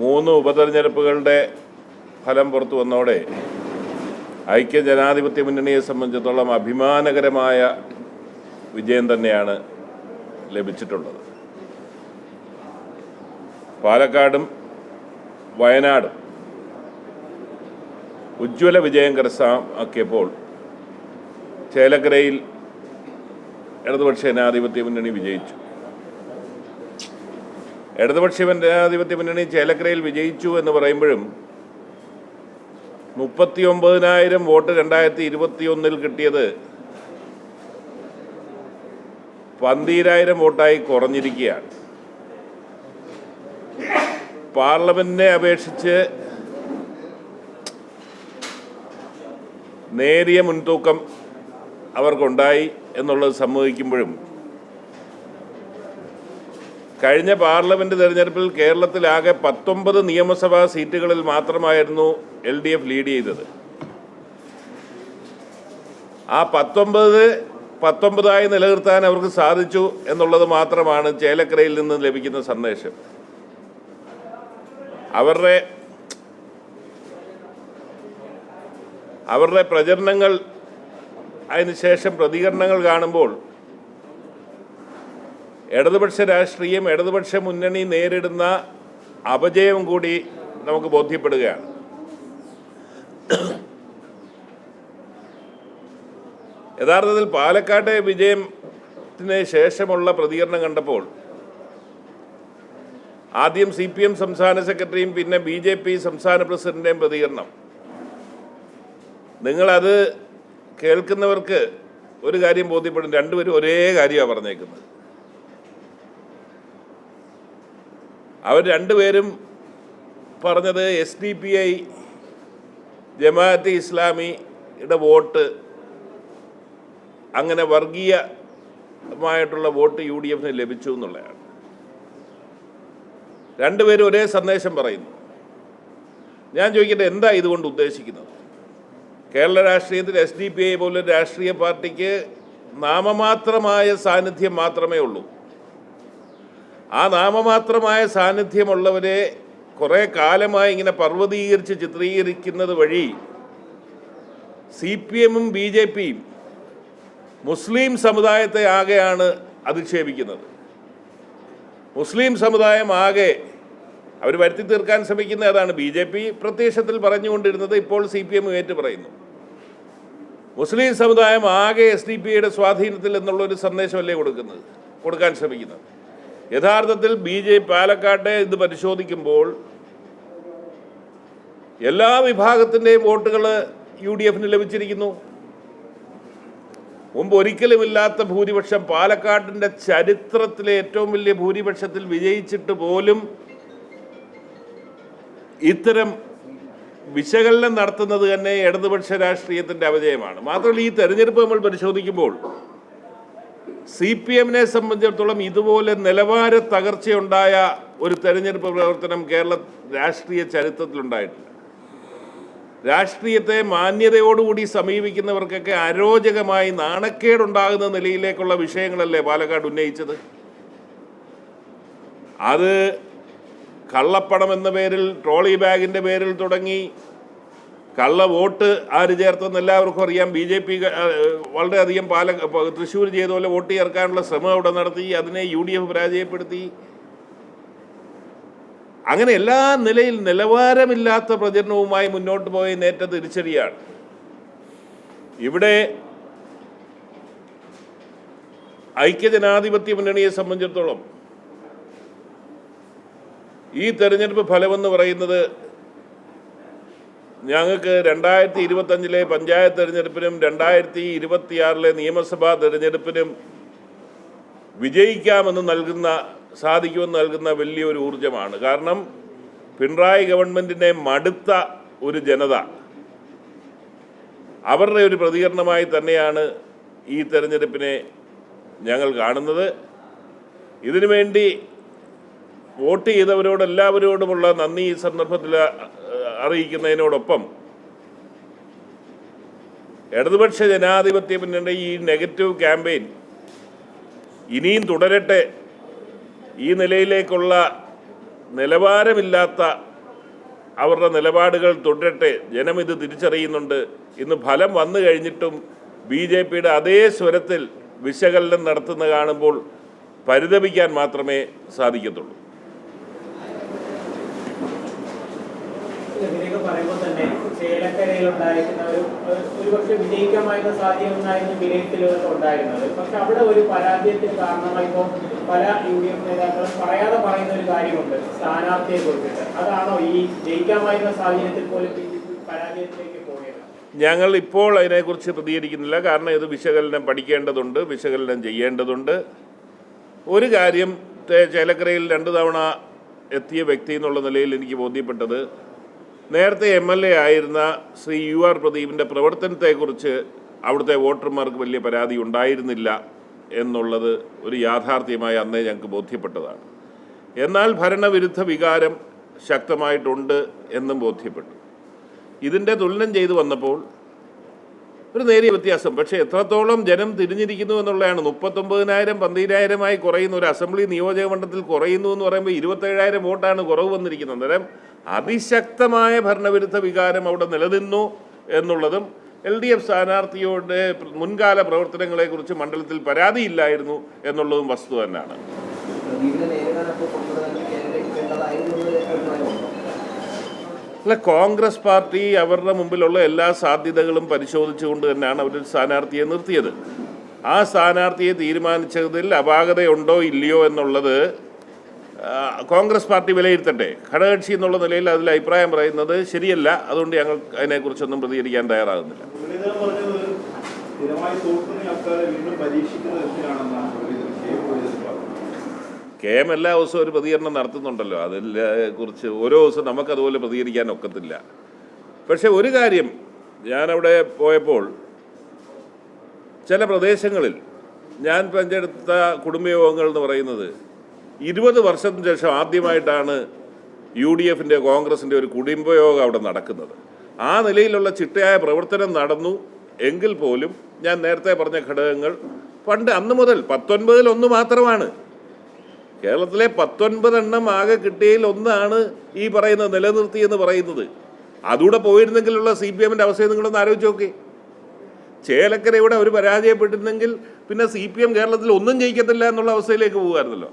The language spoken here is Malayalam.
മൂന്ന് ഉപതെരഞ്ഞെടുപ്പുകളുടെ ഫലം പുറത്തു വന്നോടെ ഐക്യ ജനാധിപത്യ മുന്നണിയെ സംബന്ധിച്ചിടത്തോളം അഭിമാനകരമായ വിജയം തന്നെയാണ് ലഭിച്ചിട്ടുള്ളത്. പാലക്കാടും വയനാടും ഉജ്ജ്വല വിജയം കരസ്ഥമാക്കിയപ്പോൾ ചേലക്കരയിൽ ഇടതുപക്ഷ ജനാധിപത്യ മുന്നണി വിജയിച്ചു. ഇടതുപക്ഷ ജനാധിപത്യ മുന്നണി ചേലക്കരയിൽ വിജയിച്ചു എന്ന് പറയുമ്പോഴും മുപ്പത്തി ഒമ്പതിനായിരം വോട്ട് രണ്ടായിരത്തി ഇരുപത്തി ഒന്നിൽ കിട്ടിയത് പന്തീരായിരം വോട്ടായി കുറഞ്ഞിരിക്കുകയാണ്. പാർലമെന്റിനെ അപേക്ഷിച്ച് നേരിയ മുൻതൂക്കം അവർക്കുണ്ടായി എന്നുള്ളത് സമ്മതിക്കുമ്പോഴും കഴിഞ്ഞ പാർലമെന്റ് തെരഞ്ഞെടുപ്പിൽ കേരളത്തിലാകെ പത്തൊമ്പത് നിയമസഭാ സീറ്റുകളിൽ മാത്രമായിരുന്നു എൽ ഡി എഫ് ലീഡ് ചെയ്തത്. ആ പത്തൊമ്പത് പത്തൊമ്പതായി നിലനിർത്താൻ അവർക്ക് സാധിച്ചു എന്നുള്ളത് മാത്രമാണ് ചേലക്കരയിൽ നിന്ന് ലഭിക്കുന്ന സന്ദേശം. അവരുടെ അവരുടെ പ്രചരണങ്ങൾ അതിനുശേഷം പ്രതികരണങ്ങൾ കാണുമ്പോൾ ഇടതുപക്ഷ രാഷ്ട്രീയം ഇടതുപക്ഷ മുന്നണി നേരിടുന്ന അപജയം കൂടി നമുക്ക് ബോധ്യപ്പെടുകയാണ്. യഥാർത്ഥത്തിൽ പാലക്കാട്ടെ വിജയത്തിന് ശേഷമുള്ള പ്രതികരണം കണ്ടപ്പോൾ ആദ്യം സി പി എം സംസ്ഥാന സെക്രട്ടറിയും പിന്നെ ബി ജെ പി സംസ്ഥാന പ്രസിഡന്റിന്റെയും പ്രതികരണം. നിങ്ങളത് കേൾക്കുന്നവർക്ക് ഒരു കാര്യം ബോധ്യപ്പെടും. രണ്ടുപേരും ഒരേ കാര്യമാണ് പറഞ്ഞേക്കുന്നത്. അവർ രണ്ടുപേരും പറഞ്ഞത് S D P I Jamaat-e ഇസ്ലാമിയുടെ വോട്ട് അങ്ങനെ വർഗീയമായിട്ടുള്ള വോട്ട് യു ഡി എഫിന് ലഭിച്ചു എന്നുള്ളതാണ്. രണ്ടുപേരും ഒരേ സന്ദേശം പറയുന്നു. ഞാൻ ചോദിക്കട്ടെ എന്താ ഇതുകൊണ്ട് ഉദ്ദേശിക്കുന്നത്? കേരള രാഷ്ട്രീയത്തിൽ എസ് ഡി പി ഐ പോലൊരു രാഷ്ട്രീയ പാർട്ടിക്ക് നാമമാത്രമായ സാന്നിധ്യം മാത്രമേ ഉള്ളൂ. ആ നാമമാത്രമായ സാന്നിധ്യമുള്ളവരെ കുറേ കാലമായി ഇങ്ങനെ പർവതീകരിച്ച് ചിത്രീകരിക്കുന്നത് വഴി സി പി എമ്മും ബി ജെ പിയും മുസ്ലിം സമുദായത്തെ ആകെയാണ് അധിക്ഷേപിക്കുന്നത്. മുസ്ലിം സമുദായം ആകെ അവർ വരുത്തി തീർക്കാൻ ശ്രമിക്കുന്ന അതാണ് ബി ജെ പി പ്രത്യക്ഷത്തിൽ പറഞ്ഞുകൊണ്ടിരുന്നത് ഇപ്പോൾ സി പി എം ഏറ്റു പറയുന്നു മുസ്ലിം സമുദായം ആകെ എസ് ഡി പിയുടെ സ്വാധീനത്തിൽ എന്നുള്ളൊരു സന്ദേശമല്ലേ കൊടുക്കുന്നത്? കൊടുക്കാൻ ശ്രമിക്കുന്നത്. യഥാർത്ഥത്തിൽ ബി ജെ പാലക്കാട്ടെ ഇത് പരിശോധിക്കുമ്പോൾ എല്ലാ വിഭാഗത്തിന്റെയും വോട്ടുകൾ യു ഡി എഫിന് ലഭിച്ചിരിക്കുന്നു. മുമ്പ് ഒരിക്കലുമില്ലാത്ത ഭൂരിപക്ഷം പാലക്കാടിന്റെ ചരിത്രത്തിലെ ഏറ്റവും വലിയ ഭൂരിപക്ഷത്തിൽ വിജയിച്ചിട്ട് പോലും ഇത്തരം വിശകലനം നടത്തുന്നത് തന്നെ ഇടതുപക്ഷ രാഷ്ട്രീയത്തിന്റെ അപജയമാണ്. മാത്രമല്ല ഈ തെരഞ്ഞെടുപ്പ് നമ്മൾ പരിശോധിക്കുമ്പോൾ സി പി എമ്മിനെ സംബന്ധിച്ചിടത്തോളം ഇതുപോലെ നിലവാര തകർച്ചയുണ്ടായ ഒരു തെരഞ്ഞെടുപ്പ് പ്രവർത്തനം കേരള രാഷ്ട്രീയ ചരിത്രത്തിലുണ്ടായിട്ടില്ല രാഷ്ട്രീയത്തെ മാന്യതയോടുകൂടി സമീപിക്കുന്നവർക്കൊക്കെ അരോചകമായി നാണക്കേടുണ്ടാകുന്ന നിലയിലേക്കുള്ള വിഷയങ്ങളല്ലേ പാലക്കാട് ഉന്നയിച്ചത്? അത് കള്ളപ്പണം എന്ന പേരിൽ ട്രോളി ബാഗിന്റെ പേരിൽ തുടങ്ങി കള്ള വോട്ട് ആര് ചേർത്തെന്ന് എല്ലാവർക്കും അറിയാം. ബി ജെ പി വളരെയധികം പാല തൃശ്ശൂർ ചെയ്ത പോലെ വോട്ട് ചേർക്കാനുള്ള ശ്രമം അവിടെ നടത്തി അതിനെ യു ഡി എഫ് പരാജയപ്പെടുത്തി. അങ്ങനെ എല്ലാ നിലയിൽ നിലവാരമില്ലാത്ത പ്രചരണവുമായി മുന്നോട്ട് പോയ നേറ്റ തിരിച്ചടിയാണ്. ഇവിടെ ഐക്യജനാധിപത്യ മുന്നണിയെ സംബന്ധിച്ചിടത്തോളം ഈ തെരഞ്ഞെടുപ്പ് ഫലമെന്ന് പറയുന്നത് ഞങ്ങൾക്ക് രണ്ടായിരത്തി ഇരുപത്തഞ്ചിലെ പഞ്ചായത്ത് തെരഞ്ഞെടുപ്പിനും രണ്ടായിരത്തി ഇരുപത്തിയാറിലെ നിയമസഭാ തെരഞ്ഞെടുപ്പിനും വിജയിക്കാമെന്ന് നൽകുന്ന സാധിക്കുമെന്ന് നൽകുന്ന വലിയൊരു ഊർജമാണ് കാരണം പിണറായി ഗവൺമെന്റിനെ മടുത്ത ഒരു ജനത അവരുടെ ഒരു പ്രതികരണമായി തന്നെയാണ് ഈ തെരഞ്ഞെടുപ്പിനെ ഞങ്ങൾ കാണുന്നത്. ഇതിനുവേണ്ടി വോട്ട് ചെയ്തവരോട് എല്ലാവരോടുമുള്ള നന്ദി. ഈ സന്ദർഭത്തിൽ അറിയിക്കുന്നതിനോടൊപ്പം ഇടതുപക്ഷ ജനാധിപത്യ ഈ നെഗറ്റീവ് ക്യാമ്പയിൻ ഇനിയും തുടരട്ടെ. ഈ നിലയിലേക്കുള്ള നിലവാരമില്ലാത്ത അവരുടെ നിലപാടുകൾ തുടരട്ടെ. ജനം ഇത് തിരിച്ചറിയുന്നുണ്ട്. ഇന്ന് ഫലം വന്നു കഴിഞ്ഞിട്ടും ബി ജെ പിയുടെ അതേ സ്വരത്തിൽ വിശകലനം നടത്തുന്ന കാണുമ്പോൾ പരിതപിക്കാൻ മാത്രമേ സാധിക്കത്തുള്ളൂ. ഇതിലേക്ക് പറയുമ്പോൾ തന്നെ ചേലക്കരയിൽ ഉണ്ടായിരിക്കുന്ന ഒരു ഒരുപക്ഷെ വിജയിക്കാമായിരുന്ന സാധ്യത ഉണ്ടായിരുന്ന വിലയിരുത്തലുകളൊക്കെ ഉണ്ടായിരുന്നത്. പക്ഷെ അവിടെ ഒരു പരാജയത്തിന് കാരണമായി ഇപ്പോൾ പല യു ഡി എഫ് നേതാക്കളും പറയാതെ പറയുന്ന ഒരു കാര്യമുണ്ട് സ്ഥാനാർത്ഥിയെ കുറിച്ചിട്ട്. അതാണോ ഈ ജയിക്കാമായിരുന്ന സാഹചര്യത്തിൽ പോലും ബി ജെ പി പരാജയത്തിലേക്ക് ഞങ്ങൾ ഇപ്പോൾ അതിനെക്കുറിച്ച് പ്രതികരിക്കുന്നില്ല. കാരണം ഇത് വിശകലനം പഠിക്കേണ്ടതുണ്ട് വിശകലനം ചെയ്യേണ്ടതുണ്ട്. ഒരു കാര്യം ചേലക്കരയിൽ രണ്ട് തവണ എത്തിയ വ്യക്തി എന്നുള്ള നിലയിൽ എനിക്ക് ബോധ്യപ്പെട്ടത് നേരത്തെ എം എൽ എ ആയിരുന്ന ശ്രീ യു ആർ പ്രദീപിന്റെ പ്രവർത്തനത്തെക്കുറിച്ച് അവിടുത്തെ വോട്ടർമാർക്ക് വലിയ പരാതി ഉണ്ടായിരുന്നില്ല എന്നുള്ളത് ഒരു യാഥാർത്ഥ്യമായി അന്നേ ഞങ്ങൾക്ക് ബോധ്യപ്പെട്ടതാണ്. എന്നാൽ ഭരണവിരുദ്ധ വികാരം ശക്തമായിട്ടുണ്ട് എന്നും ബോധ്യപ്പെട്ടു. ഇതിന്റെ തുലനം ചെയ്തു വന്നപ്പോൾ ഒരു നേരിയ വ്യത്യാസം. പക്ഷേ എത്രത്തോളം ജനം തിരിഞ്ഞിരിക്കുന്നു എന്നുള്ളതാണ്. മുപ്പത്തൊമ്പതിനായിരം പന്തിരായിരമായി കുറയുന്ന ഒരു അസംബ്ലി നിയോജക മണ്ഡലത്തിൽ കുറയുന്നു എന്ന് പറയുമ്പോൾ ഇരുപത്തേഴായിരം വോട്ടാണ് കുറവ് വന്നിരിക്കുന്നത്. അന്നേരം അതിശക്തമായ ഭരണവിരുദ്ധ വികാരം അവിടെ നിലനിന്നു എന്നുള്ളതും എൽ ഡി എഫ് സ്ഥാനാർത്ഥിയുടെ മുൻകാല പ്രവർത്തനങ്ങളെക്കുറിച്ച് മണ്ഡലത്തിൽ പരാതിയില്ലായിരുന്നു എന്നുള്ളതും വസ്തു തന്നെയാണ്. അല്ല കോൺഗ്രസ് പാർട്ടി അവരുടെ മുമ്പിലുള്ള എല്ലാ സാധ്യതകളും പരിശോധിച്ചുകൊണ്ട് തന്നെയാണ് അവർ സ്ഥാനാർത്ഥിയെ നിർത്തിയത്. ആ സ്ഥാനാർത്ഥിയെ തീരുമാനിച്ചതിൽ അപാകതയുണ്ടോ ഇല്ലയോ എന്നുള്ളത് കോൺഗ്രസ് പാർട്ടി വിലയിരുത്തട്ടെ. ഘടകകക്ഷി എന്നുള്ള നിലയിൽ അതിൽ അഭിപ്രായം പറയുന്നത് ശരിയല്ല. അതുകൊണ്ട് ഞങ്ങൾ അതിനെക്കുറിച്ചൊന്നും പ്രതികരിക്കാൻ തയ്യാറാകുന്നില്ല. കെ. എം എല്ലാ ദിവസവും ഒരു പ്രതികരണം നടത്തുന്നുണ്ടല്ലോ. അതിനെ കുറിച്ച് ഓരോ ദിവസവും നമുക്കതുപോലെ പ്രതികരിക്കാൻ ഒക്കത്തില്ല. പക്ഷെ ഒരു കാര്യം ഞാനവിടെ പോയപ്പോൾ ചില പ്രദേശങ്ങളിൽ ഞാൻ പങ്കെടുത്ത കുടുംബയോഗങ്ങൾ എന്ന് പറയുന്നത് ഇരുപത് വർഷത്തിന് ശേഷം ആദ്യമായിട്ടാണ് യു ഡി എഫിന്റെ കോൺഗ്രസിന്റെ ഒരു കുടുംബയോഗം അവിടെ നടക്കുന്നത്. ആ നിലയിലുള്ള ചിട്ടയായ പ്രവർത്തനം നടന്നു എങ്കിൽ പോലും ഞാൻ നേരത്തെ പറഞ്ഞ ഘടകങ്ങൾ പണ്ട് അന്ന് മുതൽ പത്തൊൻപതിൽ ഒന്ന് മാത്രമാണ്. കേരളത്തിലെ പത്തൊൻപതെണ്ണം ആകെ കിട്ടിയതിൽ ഒന്നാണ് ഈ പറയുന്ന നിലനിർത്തി എന്ന് പറയുന്നത്. അതുകൂടെ പോയിരുന്നെങ്കിലുള്ള സി പി എമ്മിന്റെ അവസ്ഥയെ നിങ്ങളൊന്ന് ആലോചിച്ച് നോക്കി. ചേലക്കരയുടെ ഒരു പരാജയപ്പെട്ടിരുന്നെങ്കിൽ പിന്നെ സി പി എം കേരളത്തിൽ ഒന്നും ജയിക്കത്തില്ല എന്നുള്ള അവസ്ഥയിലേക്ക് പോകുമായിരുന്നല്ലോ.